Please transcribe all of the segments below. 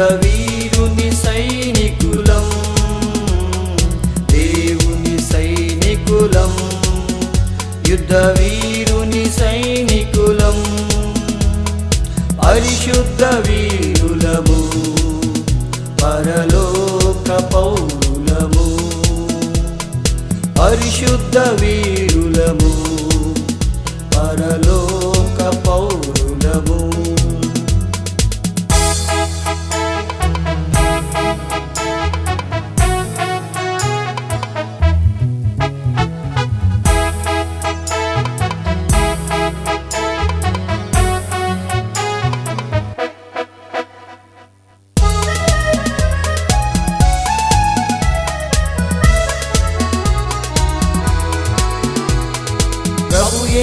యుద్ధ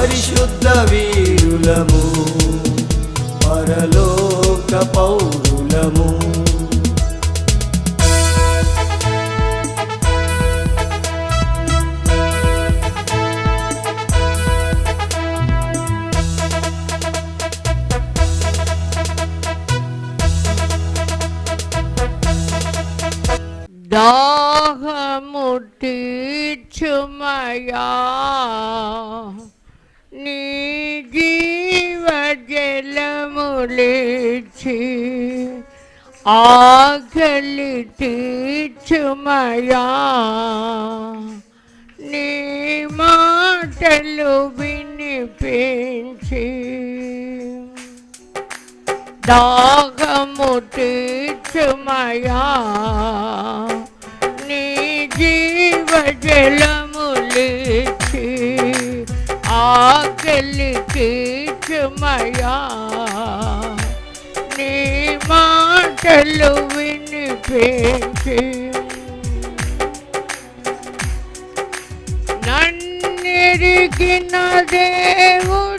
పరిశుద్ధ వీరులము పరలోక పౌరులము. ఆకలి తీర్చుమయా నీ మాటలు వినిపించి దాహము తీర్చుమయా. నీ జీవ జలములిచి ఆకలి తీర్చుమయా. మాటలు వినిపించి నన్నెరిగిన దేవుడవు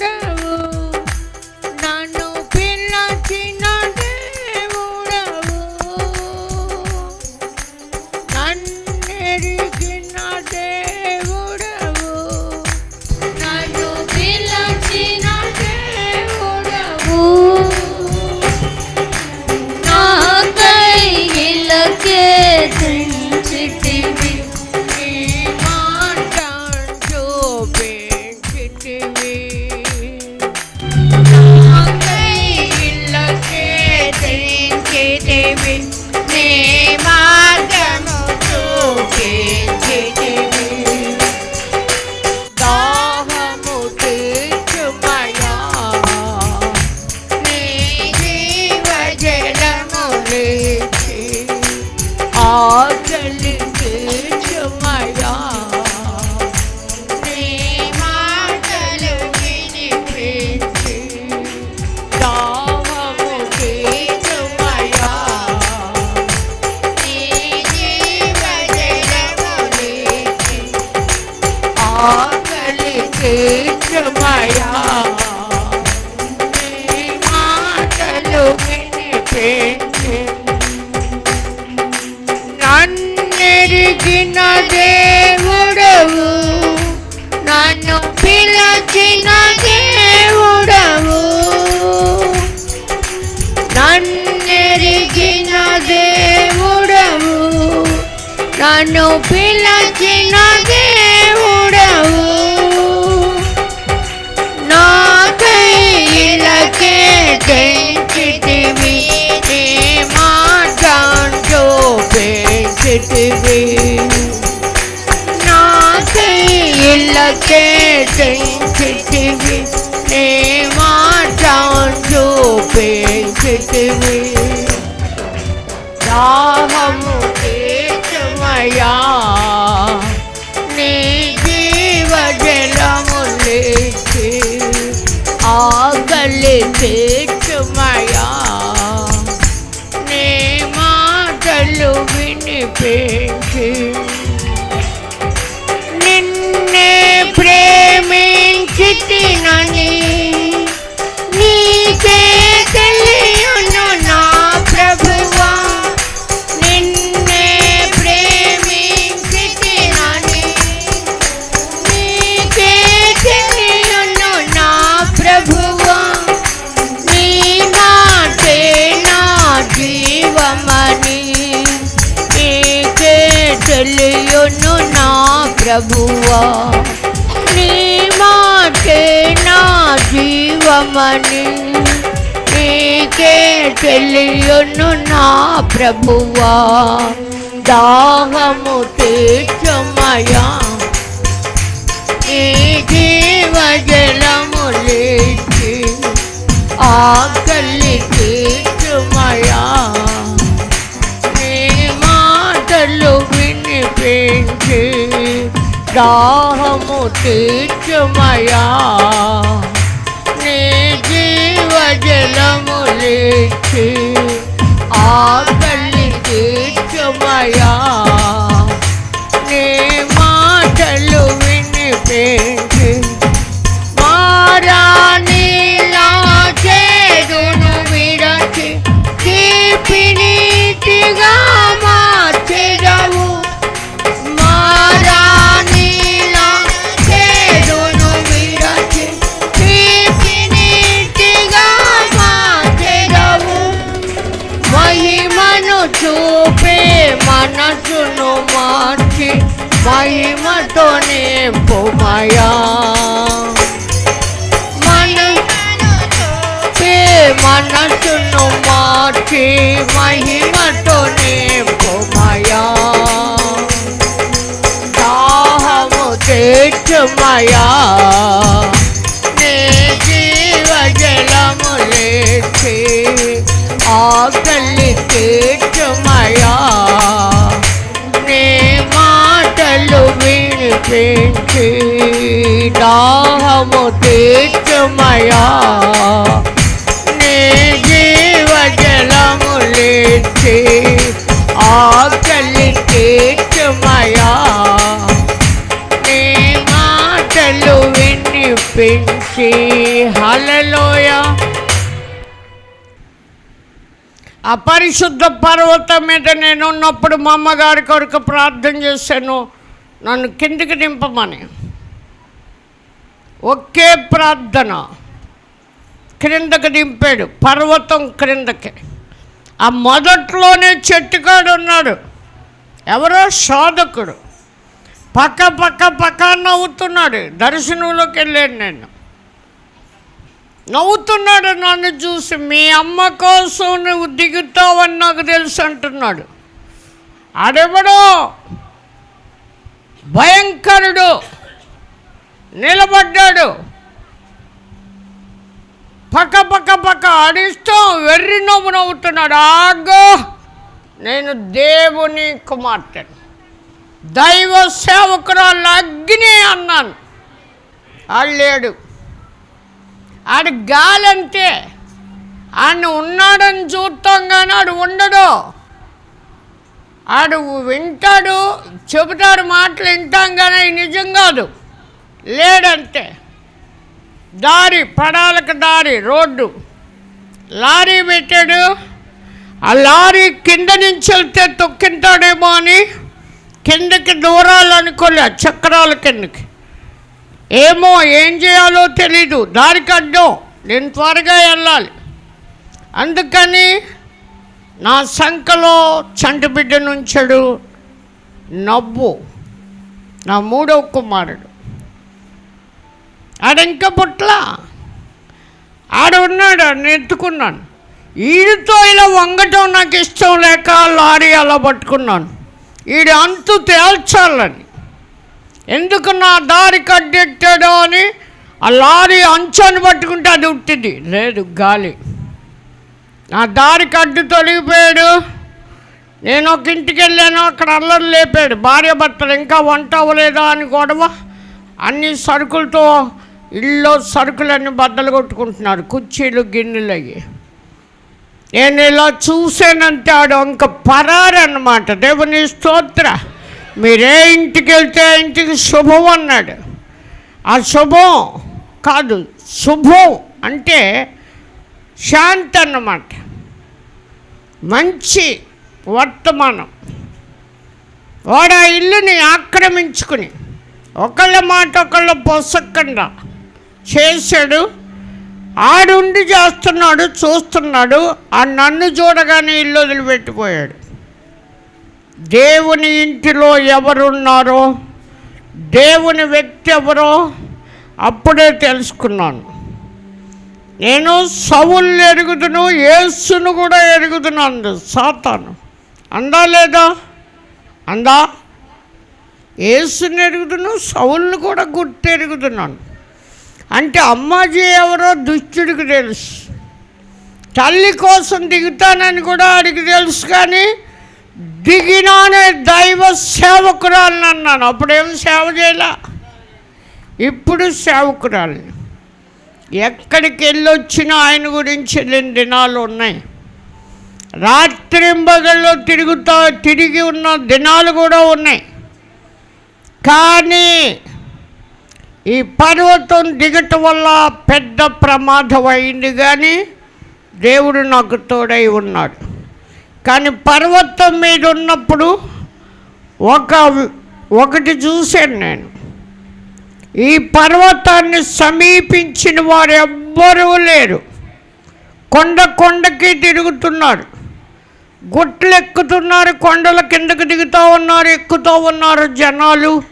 give me దేవుడవు. నన్ను పిలచిన దేవుడవు. నన్నెరిగిన దేవుడవు. నన్ను పిలచిన దేవుడు ఆదరించితివి నీ మాట చూపించితివి దాహము తీర్చుమయా నీ జీవజలము లేచి ఆకలి తీర్చుమయా నీ మాటలు వినిపించి నిన్నే ప్రభువా నీ మాటే నా జీవమని నీకే తెలియను నా ప్రభువా. దాహము తీర్చమయా నీ జీవజలము లేచి ఆకలి తీర్చుమయా. నీ మాటలు వినిపించి దాహము తీర్చుమయా నీ జీవజలము లేచి ఆకలి తీర్చుమయా నీ మాటలు మహిమతో నింపుమయా మనసు చూపే మనసును మార్చి మహిమతో నింపుమయా దాహము తీర్చుమయా నీ జీవజలము లేచి ఆకలి తీర్చుమయా వినిపించి దాహము తీర్చుమయా? నీ జీవజలము లేచి ఆకలి తీర్చుమయా? నీ మాటలు వినిపించి హలలోయ అపరిశుద్ధ పర్వతం మీద నేనున్నప్పుడు మా అమ్మగారి కొరకు ప్రార్థన చేశాను. నన్ను కిందికి దింపమని. ఒకే ప్రార్థన. క్రిందకి దింపాడు పర్వతం క్రిందకి. ఆ మొదట్లోనే చెట్టుకాడు ఉన్నాడు ఎవరో శోధకుడు. పక్క పక్క పక్క నవ్వుతున్నాడు దర్శనంలోకి వెళ్ళాను నేను. నవ్వుతున్నాడు నన్ను చూసి మీ అమ్మ కోసం నువ్వు దిగుతావని నాకు తెలుసు అంటున్నాడు. అడెవడో? భయంకరుడు నిలబడ్డాడు. పక్క పక్క పక్క ఆడిస్తూ వెర్రి నవ్వు నవ్వుతున్నాడు. ఆగో నేను దేవుని కుమార్తెను. దైవ సేవకురాలు అగ్ని అన్నాను. ఆడలేడు. ఆడు గాలంతే ఆయన ఉన్నాడని చూస్తాం కానీ ఆడు ఉండడు. ఆడు వింటాడు చెబుతాడు మాటలు వింటాం కానీ నిజం కాదు. లేడంతే దారి పడాలకు దారి రోడ్డు. లారీ పెట్టాడు. ఆ లారీ కింద నుంచి వెళ్తే తొక్కింటాడేమో అని కిందకి దూరాలు అనుకోలే చక్రాల కిందకి. ఏమో ఏం చేయాలో తెలీదు. దారికి అడ్డం. నేను త్వరగా వెళ్ళాలి. అందుకని నా సంఖలో చంటి బిడ్డ నుంచాడు నవ్వు నా మూడవ కుమారుడు. ఆడింక పుట్ల ఆడ ఉన్నాడు ఎత్తుకున్నాను. ఈడితో ఇలా వంగటం నాకు ఇష్టం లేక లారీ అలా పట్టుకున్నాను. ఈడు అంతు తేల్చాలని. ఎందుకు నా దారి కట్టెట్టాడో అని ఆ లారీ అంచాన్ని పట్టుకుంటే అది ఉట్టింది. లేదు గాలి. నా దారి కడ్డు తొలగిపోయాడు. నేను ఒక ఇంటికి వెళ్ళాను అక్కడ అల్లరి లేపాడు. భార్య భర్తలు ఇంకా వంట అవ్వలేదా అని గొడవ. అన్ని సరుకులతో ఇల్లు సరుకులన్నీ బద్దలు కొట్టుకుంటున్నారు. కుర్చీలు గిన్నెలు అయ్యి. నేను ఇలా చూసానంటే ఆడు ఇంక పరారన్నమాట దేవుని స్తోత్ర. మీరే ఇంటికి వెళ్తే ఆ ఇంటికి శుభం అన్నాడు. ఆ శుభం కాదు శుభం అంటే శాంతి అన్నమాట. మంచి వర్తమానం. వాడు ఆ ఇల్లుని ఆక్రమించుకుని ఒకళ్ళ మాట ఒకళ్ళ పొసక్కుండా చేశాడు. ఆడుండి చేస్తున్నాడు చూస్తున్నాడు ఆ నన్ను చూడగానే ఇల్లు వదిలిపెట్టిపోయాడు. దేవుని ఇంటిలో ఎవరున్నారో దేవుని వ్యక్తి ఎవరో అప్పుడే తెలుసుకున్నాను. నేను సవుల్ని ఎరుగుదును యేసును కూడా ఎరుగుదును సాతాను. అందా లేదా? అందా? యేసుని ఎరుగుదును సవుల్ని కూడా గుర్తు ఎరుగుతున్నాను అంటే అమ్మాజీ ఎవరో దుష్టుడికి తెలుసు. తల్లి కోసం దిగుతానని కూడా ఆడికి తెలుసు కానీ దిగినానే దైవ సేవకురాలని అన్నాను. అప్పుడేం సేవ చేయలే? ఇప్పుడు సేవకురాలని ఎక్కడికి వెళ్ళొచ్చినా ఆయన గురించి వెళ్ళిన దినాలు ఉన్నాయి. రాత్రింబగల్లో తిరుగుతా తిరిగి ఉన్న దినాలు కూడా ఉన్నాయి. కానీ ఈ పర్వతం దిగటం వల్ల పెద్ద ప్రమాదం అయింది కానీ దేవుడు నాకు తోడై ఉన్నాడు. కానీ పర్వతం మీద ఉన్నప్పుడు ఒక ఒకటి చూశాను నేను. ఈ పర్వతాన్ని సమీపించిన వారు ఎవ్వరూ లేరు. కొండ కొండకి తిరుగుతున్నారు. గుట్లు ఎక్కుతున్నారు కొండల కిందకి దిగుతూ ఉన్నారు ఎక్కుతూ ఉన్నారు జనాలు.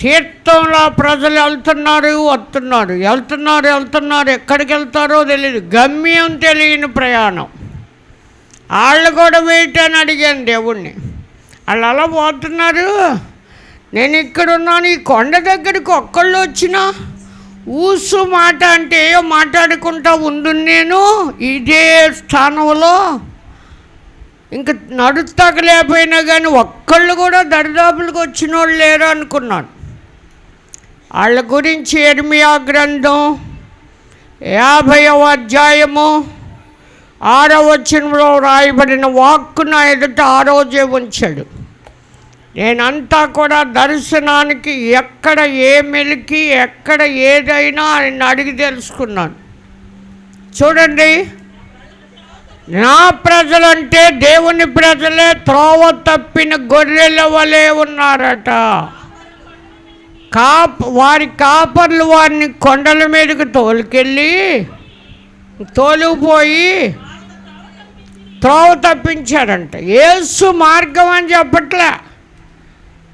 తీర్థంలో ప్రజలు వెళ్తున్నారు వస్తున్నారు. వెళ్తున్నారు వెళ్తున్నారు. ఎక్కడికి వెళ్తారో తెలియదు గమ్యం తెలియని ప్రయాణం. వాళ్ళు కూడా వేయటని అడిగాను దేవుణ్ణి. వాళ్ళు అలా పోతున్నారు. నేను ఇక్కడ ఉన్నాను ఈ కొండ దగ్గరికి ఒక్కళ్ళు వచ్చినా? ఊసు మాట అంటే ఏయో మాట్లాడుకుంటా ఉండు నేను? ఇదే స్థానంలో. ఇంక నడుతగలేకపోయినా కానీ ఒక్కళ్ళు కూడా దరిదాపులకు వచ్చిన వాళ్ళు లేరు అనుకున్నాను. వాళ్ళ గురించి ఎర్మియా గ్రంథం యాభైవ అధ్యాయము ఆరో వచనంలో రాయబడిన వాక్కు ఎదుట ఆ రోజే ఉంచాడు. నేనంతా కూడా దర్శనానికి ఎక్కడ ఏ మెలికి ఎక్కడ ఏదైనా ఆయన అడిగి తెలుసుకున్నాను. చూడండి నా ప్రజలంటే దేవుని ప్రజలే త్రోవ తప్పిన గొర్రెల వలె ఉన్నారట. కాప్ వారి కాపర్లు వారిని కొండల మీదకి తోలుకెళ్ళి తోలుకుపోయి త్రోవ తప్పించారంట. ఏసు మార్గం అని చెప్పట్లే.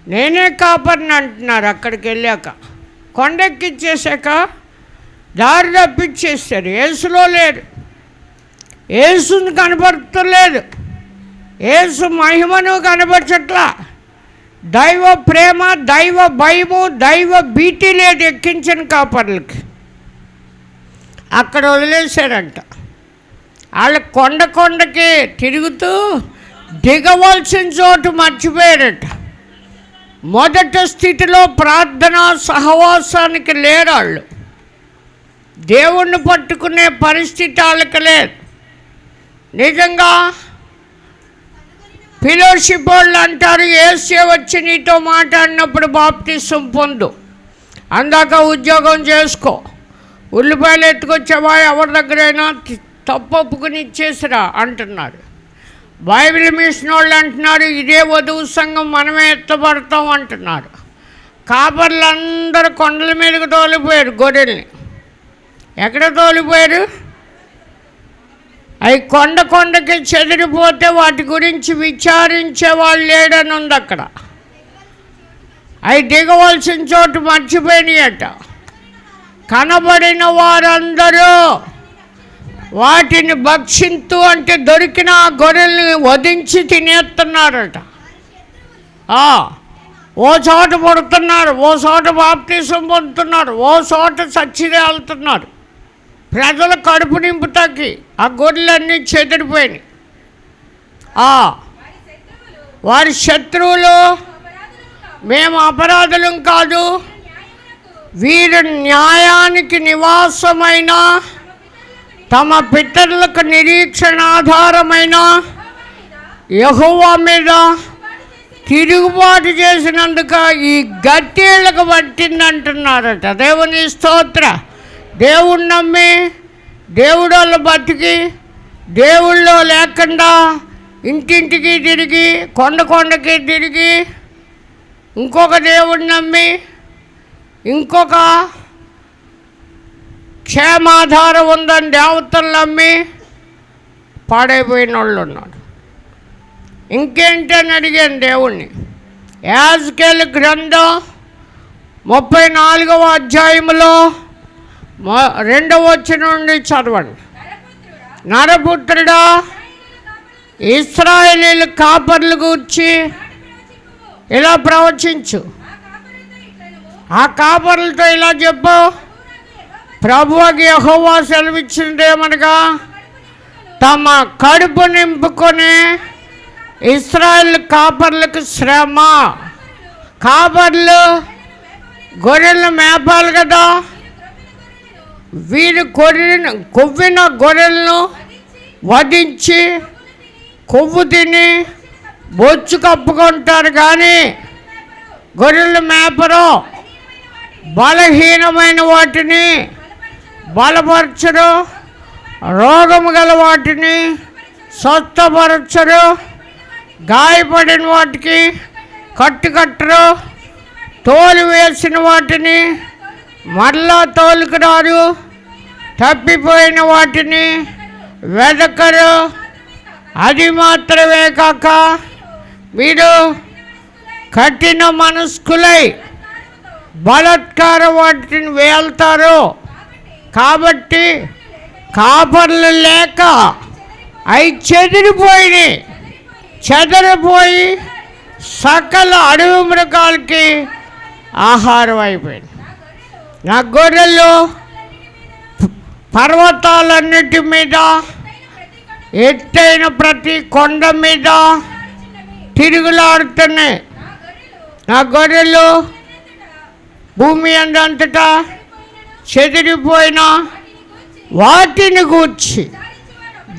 నేనే కాపర్ని అంటున్నారు అక్కడికి వెళ్ళాక. కొండెక్కిచ్చేసాక దారి తప్పించేస్తారు ఏసులో లేరు. ఏసుని కనబడతలేదు ఏసు మహిమను కనపరచట్లా. దైవ ప్రేమ దైవ భయము దైవ భీతి లేదు ఎక్కించిన కాపర్లకి. అక్కడ వదిలేశారంట. వాళ్ళు కొండ కొండకి తిరుగుతూ దిగవలసిన చోటు మర్చిపోయారట. మొదట స్థితిలో ప్రార్థన సహవాసానికి లేరాళ్ళు. దేవుణ్ణి పట్టుకునే పరిస్థితి వాళ్ళకి లేదు నిజంగా ఫిలోషిప్ వాళ్ళు అంటారు ఏసే వచ్చి నీతో మాట్లాడినప్పుడు బాప్తిసం పొందు. అందాక ఉద్యోగం చేసుకో. ఉల్లిపాయలు ఎత్తుకొచ్చావా ఎవరి దగ్గరైనా తప్పొప్పుకుని తప్పు ఒప్పుకుని ఇచ్చేసిరా అంటున్నారు. బైబిల్ మిషన్ వాళ్ళు అంటున్నారు ఇదే వధువు సంఘం మనమే ఎత్తపడతాం అంటున్నారు. కాపర్లు అందరూ కొండల మీదకి తోలిపోయారు గొర్రెల్ని. ఎక్కడ తోలిపోయారు? అవి కొండ కొండకి చెదిరిపోతే వాటి గురించి విచారించే వాళ్ళు లేడని ఉంది అక్కడ. అవి దిగవలసిన చోటు మర్చిపోయినాయట. కనబడిన వారందరూ వాటిని భక్షింతు అంటే దొరికిన ఆ గొర్రెల్ని వధించి తినేస్తున్నారట. ఓ చోట పడుతున్నారు ఓ చోట బాప్తీసం పొందుతున్నారు ఓ చోట సచ్చిదే వెళ్తున్నారు ప్రజల కడుపు నింపుతాకి ఆ గొర్రెలన్నీ చెదిరిపోయినాయి. ఆ, వారి శత్రువులు మేము అపరాధులం కాదు వీరు న్యాయానికి నివాసమైన తమ పితరులకు నిరీక్షణ ఆధారమైన యహోవా మీద తిరుగుబాటు చేసినందుకు ఈ గట్టేళ్ళకు పట్టిందంటున్నారట దేవుని స్తోత్ర. దేవుణ్ణి నమ్మి దేవుడోళ్ళు బతికి దేవుళ్ళో లేకుండా ఇంటింటికి తిరిగి కొండ కొండకి తిరిగి ఇంకొక దేవుడిని నమ్మి ఇంకొక క్షేమాధారం ఉందని దేవతలు నమ్మి పాడైపోయిన వాళ్ళు ఉన్నారు ఇంకేంటని అడిగాను దేవుణ్ణి. యాజ్కేల్ గ్రంథం ముప్పై నాలుగవ అధ్యాయంలో రెండవ వచ్చిన నుండి చదవండి. నరపుత్రుడా ఇస్రాయేలీలు కాపర్లు గూర్చి ఇలా ప్రవచించు. ఆ కాపర్లతో ఇలా చెప్పు. ప్రభువుకి యెహోవా సెలవిచ్చిందేమనగా తమ కడుపు నింపుకొని ఇస్రాయల్ కాపర్లకు శ్రమ. కాపర్లు గొర్రెలను మేపాలి కదా. వీరు గొర్రెను కొవ్విన గొర్రెలను వధించి కొవ్వు తిని బొచ్చు కప్పుకుంటారు కానీ గొర్రెలు మేపరు. బలహీనమైన వాటిని బలపరచరు రోగము గల వాటిని స్వస్థపరచరు గాయపడిన వాటికి కట్టుకట్టరు తోలు వేసిన వాటిని మరలా తోలుకురారు తప్పిపోయిన వాటిని వెదకరు. అది మాత్రమే కాక మీరు కఠిన మనస్కులై బలత్కార వాటిని వేల్తారు. కాబట్టి కాపర్లు లేక అవి చెదిరిపోయినాయి. చెదరిపోయి సకల అడవి మృగాలకి ఆహారం అయిపోయింది. నా గొర్రెలు పర్వతాలన్నిటి మీద ఎత్తైన ప్రతి కొండ మీద తిరుగులాడుతున్నాయి. నా గొర్రెలు భూమి అందంతటా చెదిరిపోయిన వాటిని గూర్చి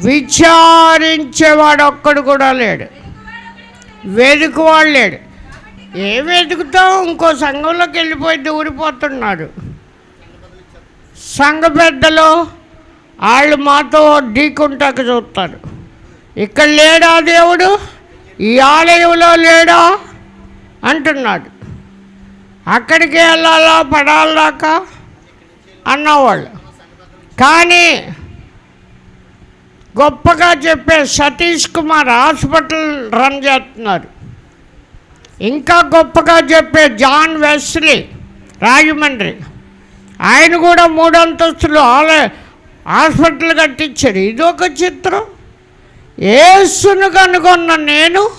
విచారించేవాడు ఒక్కడు కూడా లేడు. వెతుకువాడు లేడు. ఏ వెతుకుతాం ఇంకో సంఘంలోకి వెళ్ళిపోయి దూరిపోతున్నారు సంఘ పెద్దలు వాళ్ళు మాతో ఢీకుంటాక చూస్తారు. ఇక్కడ లేడా దేవుడు? ఈ ఆలయంలో లేడా? అంటున్నాడు. అక్కడికి వెళ్ళాలా? పడాలాకా అన్నవాళ్ళు. కానీ గొప్పగా చెప్పే సతీష్ కుమార్ హాస్పిటల్ రన్ చేస్తున్నారు. ఇంకా గొప్పగా చెప్పే జాన్ వెస్లీ రాజమండ్రి. ఆయన కూడా మూడు అంతస్తులు ఆలయ హాస్పిటల్ కట్టించారు. ఇదొక చిత్రం. ఏసును కనుగొన్న నేను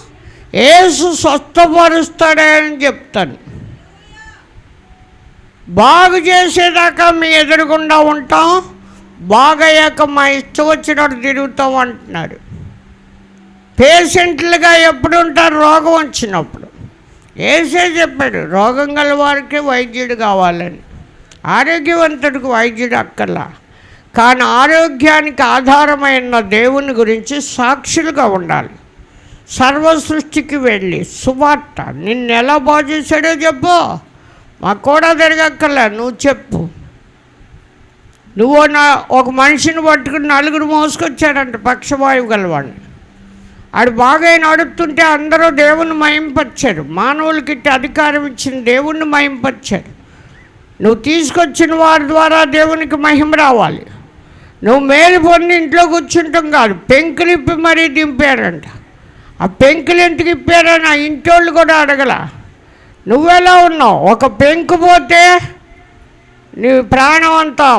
ఏసు స్వస్థపరుస్తాడే అని చెప్తాను. బాగు చేసేదాకా మీ ఎదురుగుండా ఉంటాం బాగయ్యాక మా ఇష్టం వచ్చినట్టు తిరుగుతాం అంటున్నారు పేషెంట్లుగా ఎప్పుడు ఉంటారు? రోగం వచ్చినప్పుడు. ఏసే చెప్పాడు రోగం గల వారికి వైద్యుడు కావాలని. ఆరోగ్యవంతుడికి వైద్యుడు అక్కర్లా. కానీ ఆరోగ్యానికి ఆధారమైన దేవుని గురించి సాక్షులుగా ఉండాలి. సర్వ సృష్టికి వెళ్ళి సువార్త నిన్ను ఎలా బాగు చేశాడో చెప్పు. మాకు కూడా తిరగక్కర్లే నువ్వు చెప్పు. నువ్వు నా ఒక మనిషిని పట్టుకుని నలుగురు మోసుకొచ్చాడంట పక్షవాయువు గలవాడిని ఆడు బాగా నడుపుతుంటే అందరూ దేవుణ్ణి మయంపరిచారు. మానవులకి అధికారం ఇచ్చిన దేవుణ్ణి మయంపరిచారు. నువ్వు తీసుకొచ్చిన వారి ద్వారా దేవునికి మహిమ రావాలి. నువ్వు మేలు పొంది ఇంట్లో కూర్చుంటాం కాదు పెంకులు ఇప్పి మరీ దింపారంట. ఆ పెంకులు ఎందుకు ఇప్పారని ఆ ఇంటోళ్ళు కూడా అడగలా. నువ్వెలా ఉన్నావు? ఒక పెంకు పోతే నీ ప్రాణం అంతా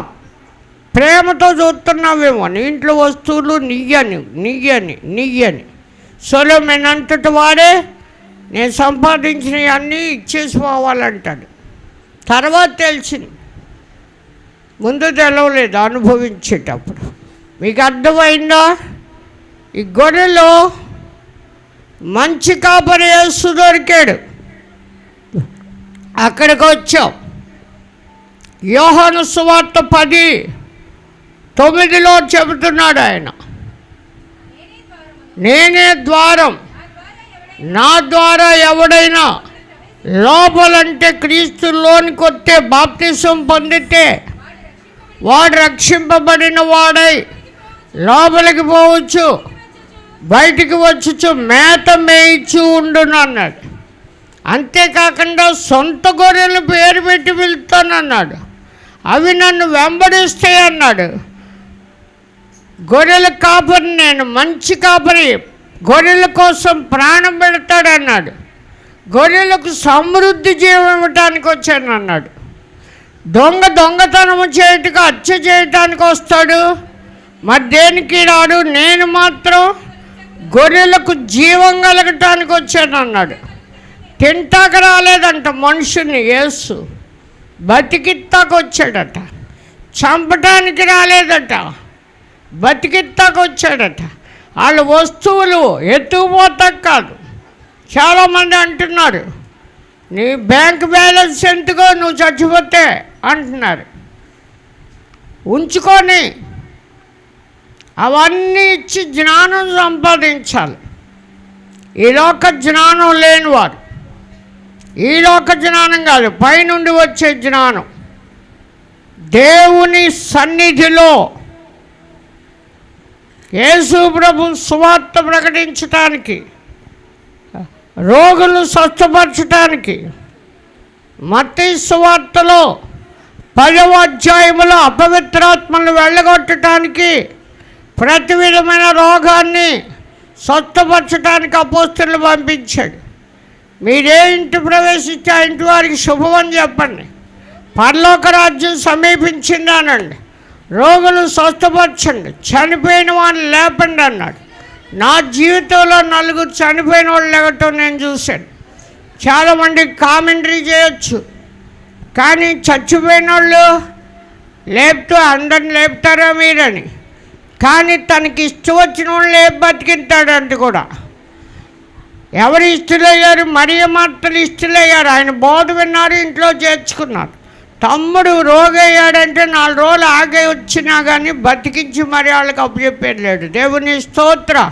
ప్రేమతో చూస్తున్నావేమో. నీ ఇంట్లో వస్తువులు నీయని నీయని నీయని. సొలమెన్ అంతటి వాడే నేను సంపాదించినవి అన్నీ ఇచ్చేసి పోవాలంటాడు. తర్వాత తెలిసింది. ముందు తెలవలేదు అనుభవించేటప్పుడు. మీకు అర్థమైందా? ఈ గొర్రెలో మంచి కాపరి వేస్తూ దొరికాడు. అక్కడికి వచ్చాం. యోహాను సువార్త పది తొమ్మిదిలో చెబుతున్నాడు ఆయన. నేనే ద్వారం నా ద్వారా ఎవడైనా లోపలంటే క్రీస్తులోనికి వస్తే బాప్తిసం పొందితే వాడు రక్షింపబడిన వాడై లోపలికి పోవచ్చు బయటికి వచ్చుచు మేత మేయిచు ఉండును అన్నాడు. అంతేకాకుండా సొంత గొర్రెలు పేరు పెట్టి వెళ్తానన్నాడు అవి నన్ను వెంబడిస్తాయి అన్నాడు. గొర్రెల కాపరి నేను మంచి కాపరి గొర్రెల కోసం ప్రాణం పెడతాడన్నాడు. గొర్రెలకు సమృద్ధి జీవం ఇవ్వటానికి వచ్చాను అన్నాడు దొంగ దొంగతనము చేయటకు హత్య చేయటానికి వస్తాడు. మరి దేనికి రాడు నేను మాత్రం గొర్రెలకు జీవం కలగటానికి వచ్చాను అన్నాడు తింటాక రాలేదంట మనుషుని యేసు. బతికిత్తాకు వచ్చాడట చంపటానికి రాలేదట. బతికిత్తాకు వచ్చాడట వాళ్ళ వస్తువులు ఎత్తుకుపోతా కాదు. చాలామంది అంటున్నారు నీ బ్యాంక్ బ్యాలెన్స్ ఎంతగో నువ్వు చచ్చిపోతే? అంటున్నారు. ఉంచుకొని అవన్నీ ఇచ్చి జ్ఞానం సంపాదించాలి. ఈ లోక జ్ఞానం లేనివారు. ఈ లోక జ్ఞానం కాదు పైనుండి వచ్చే జ్ఞానం దేవుని సన్నిధిలో యేసు ప్రభు సువార్త ప్రకటించటానికి రోగులు స్వస్థపరచటానికి మత్తీ సువార్తలో పదవ అధ్యాయములో అపవిత్రాత్మను వెళ్ళగొట్టడానికి ప్రతి విధమైన రోగాన్ని స్వస్థపరచడానికి అపోస్తులు పంపించాడు. మీరే ఇంటి ప్రవేశిస్తే ఆ ఇంటి వారికి శుభమని చెప్పండి. పరలోక రాజ్యం సమీపించింది అనండి. రోగులు స్వస్థపరచండి. చనిపోయిన వాళ్ళని లేపండి అన్నాడు. నా జీవితంలో నలుగురు చనిపోయిన వాళ్ళు లేవటం నేను చూశాను. చాలామంది కామెంటరీ చేయొచ్చు. కానీ చచ్చిపోయిన వాళ్ళు లేపుతూ అందరిని లేపుతారా మీరని? కానీ తనకి ఇష్టం వచ్చిన వాళ్ళు లేపు బతికింటాడంటే కూడా. ఎవరు ఇష్టలయ్యారు? మరియ మాటలు ఇష్టలయ్యారు. ఆయన బోధ విన్నారు ఇంట్లో చేర్చుకున్నారు. తమ్ముడు రోగయ్యాడంటే నాలుగు రోజులు ఆగే వచ్చినా కానీ బతికించి మరి వాళ్ళకి అప్పచెప్పేది లేడు దేవుని స్తోత్ర.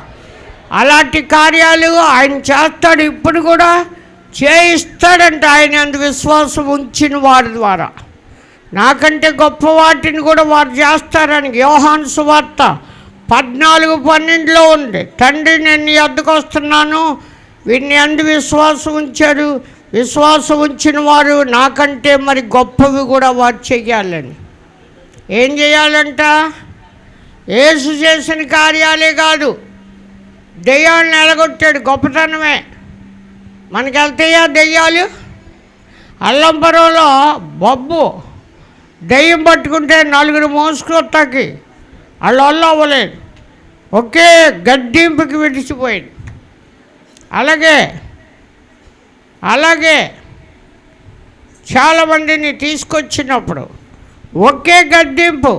అలాంటి కార్యాలు ఆయన చేస్తాడు ఇప్పుడు కూడా. చేయిస్తాడంట. ఆయన అందు విశ్వాసం ఉంచిన వారి ద్వారా. నాకంటే గొప్ప వాటిని కూడా వారు చేస్తారని యోహాన్ సువార్త పద్నాలుగు పన్నెండులో ఉంది. తండ్రి నేను నీ వస్తున్నాను. వీడిని అందు విశ్వాసం ఉంచారు విశ్వాసం ఉంచిన వారు నాకంటే మరి గొప్పవి కూడా వారు చెయ్యాలని. ఏం చేయాలంట ఏసు చేసిన కార్యాలే కాదు. దెయ్యాలను ఎలగొట్టాడు గొప్పతనమే. మనకి వెళ్తాయా దెయ్యాలు అల్లంపురంలో బొబ్బు. దెయ్యం పట్టుకుంటే నలుగురు మోసుకొస్తాకి వాళ్ళు వల్ల అవ్వలేదు. ఒకే గడ్డింపుకి విడిచిపోయింది. అలాగే అలాగే చాలామందిని తీసుకొచ్చినప్పుడు ఒకే గడ్డింపు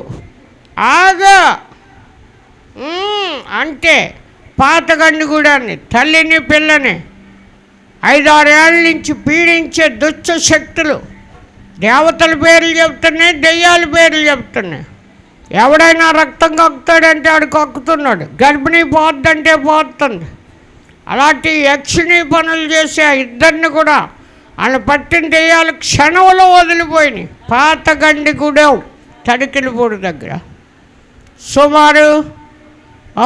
ఆగా అంటే పాతగండి కూడా తల్లిని పిల్లని ఐదారేళ్ళ నుంచి పీడించే దుష్ట శక్తులు దేవతల పేర్లు చెప్తున్నాయి దెయ్యాల పేర్లు చెప్తున్నాయి. ఎవడైనా రక్తం కక్కుతాడంటే ఆడు కక్కుతున్నాడు గర్భిణీ పోద్దంటే పోతుంది. అలాంటి యక్షిణీ పనులు చేసే ఆ ఇద్దరిని కూడా వాళ్ళు పట్టిన దెయ్యాలు క్షణంలో వదిలిపోయినాయి. పాత గండి గుడెం తడికిలిపూడి దగ్గర. సుమారు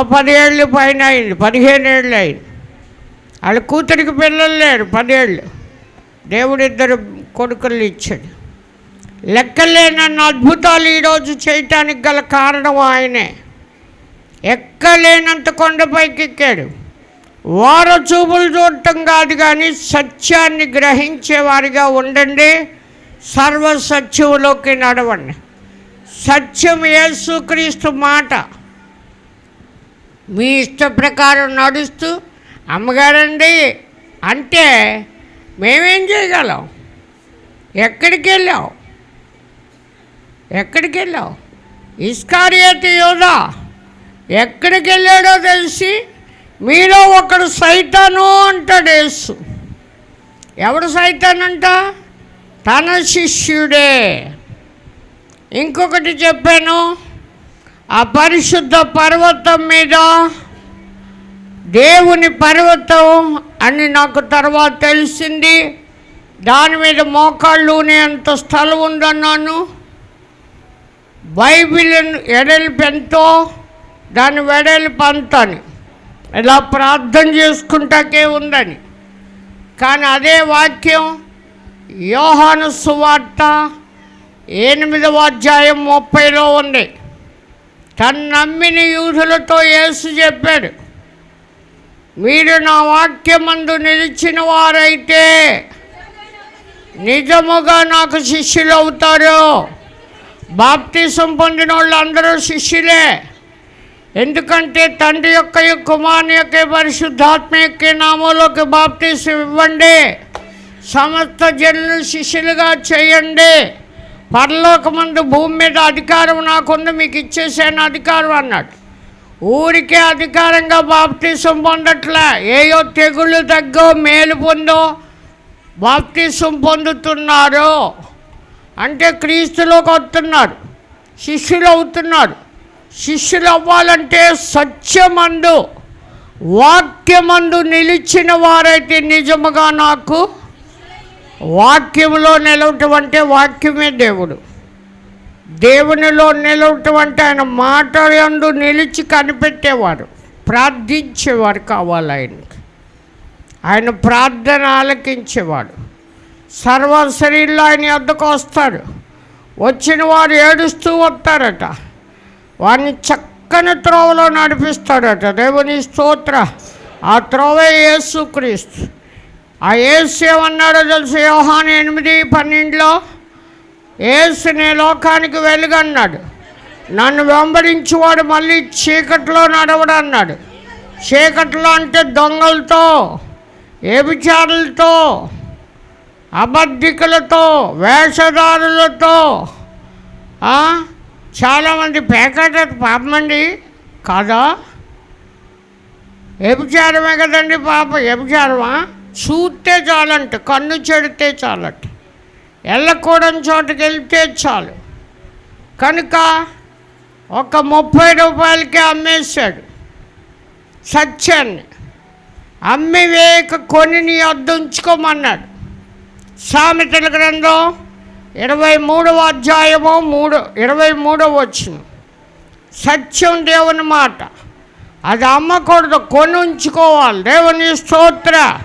పదిహేళ్ళు పైన అయింది పదిహేను ఏళ్ళు అయింది. వాళ్ళ కూతురికి పిల్లలు లేరు పదేళ్ళు. దేవుడు ఇద్దరు కొడుకులు ఇచ్చాడు. లెక్కలేనన్న అద్భుతాలు ఈరోజు చేయటానికి గల కారణం ఆయనే. ఎక్కలేనంత కొండపైకి ఎక్కాడు. వార చూపులు చూడటం కాదు కానీ సత్యాన్ని గ్రహించేవారిగా ఉండండి. సర్వసత్యములోకి నడవండి. సత్యం యేసుక్రీస్తు మాట. మీ ఇష్ట ప్రకారం నడుస్తూ అమ్మగారండి అంటే మేమేం చేయగలం? ఎక్కడికి వెళ్ళావు? ఎక్కడికి వెళ్ళావు? ఇస్కారియత యోధ ఎక్కడికి వెళ్ళాడో తెలిసి మీలో ఒకడు సైతాను అంటాడు యేసు. ఎవడు సైతానంట? తన శిష్యుడే. ఇంకొకటి చెప్పాను ఆ పరిశుద్ధ పర్వతం మీద దేవుని పర్వతం అని నాకు తర్వాత తెలిసింది. దాని మీద మోకాళ్ళు అంత స్థలం ఉందన్నాను బైబిల్ ఎడల్పు ఎంతో దాని వెడల్పు అంతని. ఇలా ప్రార్థన చేసుకుంటాకే ఉందని. కానీ అదే వాక్యం యోహాను సువార్త ఎనిమిదవ అధ్యాయం ముప్పైలో ఉంది. తను నమ్మిన యూదులతో యేసు చెప్పాడు మీరు నా వాక్యమందు నిలిచిన వారైతే నిజముగా నాకు శిష్యులు అవుతారు బాప్తీసం పొందిన వాళ్ళు అందరూ శిష్యులే. ఎందుకంటే తండ్రి యొక్క కుమారుని యొక్క పరిశుద్ధాత్మ యొక్క నామంలోకి బాప్టీస్ ఇవ్వండి. సమస్త జనులు శిష్యులుగా చేయండి. పరలోకమందు భూమి మీద అధికారం నాకుంది మీకు ఇచ్చేసాను అధికారం అన్నాడు. ఊరికే అధికారంగా బాప్తీసం పొందట్లే. ఏయో తెగుళ్ళు తగ్గో మేలు పొందో బాప్తీసం పొందుతున్నారు. అంటే క్రీస్తులోకి వస్తున్నారు శిష్యులు అవుతున్నారు. శిష్యులు అవ్వాలంటే సత్యమందు వాక్యమందు నిలిచిన వారైతే నిజముగా నాకు వాక్యంలో నిలవటం అంటే వాక్యమే దేవుడు. దేవునిలో నిలవటం అంటే ఆయన మాట ఎందు నిలిచి కనిపెట్టేవారు ప్రార్థించేవారు కావాలి ఆయనకి. ఆయన ప్రార్థన ఆలకించేవాడు. సర్వ శరీరంలో ఆయన ఎద్దకు వస్తాడు. వచ్చిన వారు ఏడుస్తూ వస్తారట. వారిని చక్కని త్రోవలో నడిపిస్తాడట. దేవుని స్తోత్ర. ఆ త్రోవే యేసుక్రీస్తు. ఆ యేసు ఏమన్నాడో తెలుసు? యోహాన్ ఎనిమిది పన్నెండులో? యేసు నీ లోకానికి వెలుగన్నాడు. నన్ను వెంబడించేవాడు మళ్ళీ చీకట్లో నడవడన్నాడు. చీకట్లో అంటే దొంగలతో వ్యభిచారులతో అబద్ధికులతో వేషధారులతో చాలామంది పేకాట పాపమండి. కాదా? వ్యభిచారమే కదండి పాప వ్యభిచారమా చూస్తే చాలంట కన్ను చెడితే చాలంట. వెళ్ళకూడని చోటకి వెళ్తే చాలు. కనుక ఒక ముప్పై రూపాయలకి అమ్మేశాడు. సత్యాన్ని. అమ్మి వేయక కొని నీ వద్ద ఉంచుకోమన్నాడు. సామెతల గ్రంథం ఇరవై మూడవ అధ్యాయము మూడు ఇరవై మూడవ వచ్చిన సత్యం దేవుని మాట. అది అమ్మకూడదు కొని ఉంచుకోవాలి దేవుని స్తోత్ర.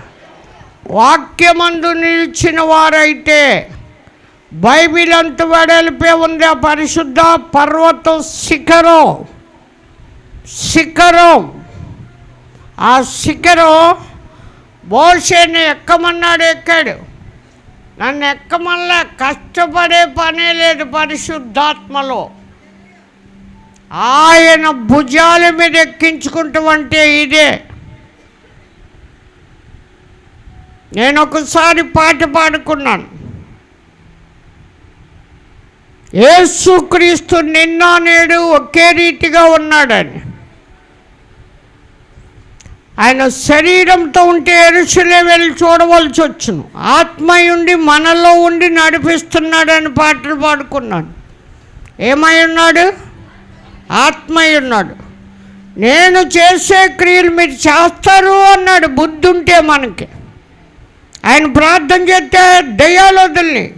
వాక్యమందు నిలిచిన వారైతే బైబిల్ అంత వెడల్పే ఉంది ఆ పరిశుద్ధ పర్వతం శిఖరం. శిఖరం. ఆ శిఖరం బోషేని ఎక్కమన్నాడు ఎక్కాడు? నన్ను ఎక్కమల్లా కష్టపడే పనే లేదు పరిశుద్ధాత్మలో. ఆయన భుజాల మీద ఎక్కించుకుంటామంటే ఇదే. నేను ఒకసారి పాట పాడుకున్నాను. ఏసుక్రీస్తు నిన్న నేడు ఒకే రీతిగా ఉన్నాడని. ఆయన శరీరంతో ఉంటే ఎరుసలే వెళ్ళి చూడవలసి వచ్చును. ఆత్మ ఉండి మనలో ఉండి నడిపిస్తున్నాడని పాటలు పాడుకున్నాను ఏమై ఉన్నాడు? ఆత్మ ఉన్నాడు. నేను చేసే క్రియలు మీరు చేస్తారు అన్నాడు. బుద్ధి ఉంటే మనకి. ఆయన ప్రార్థన చేస్తే దయ్యాలు వదిలినాయి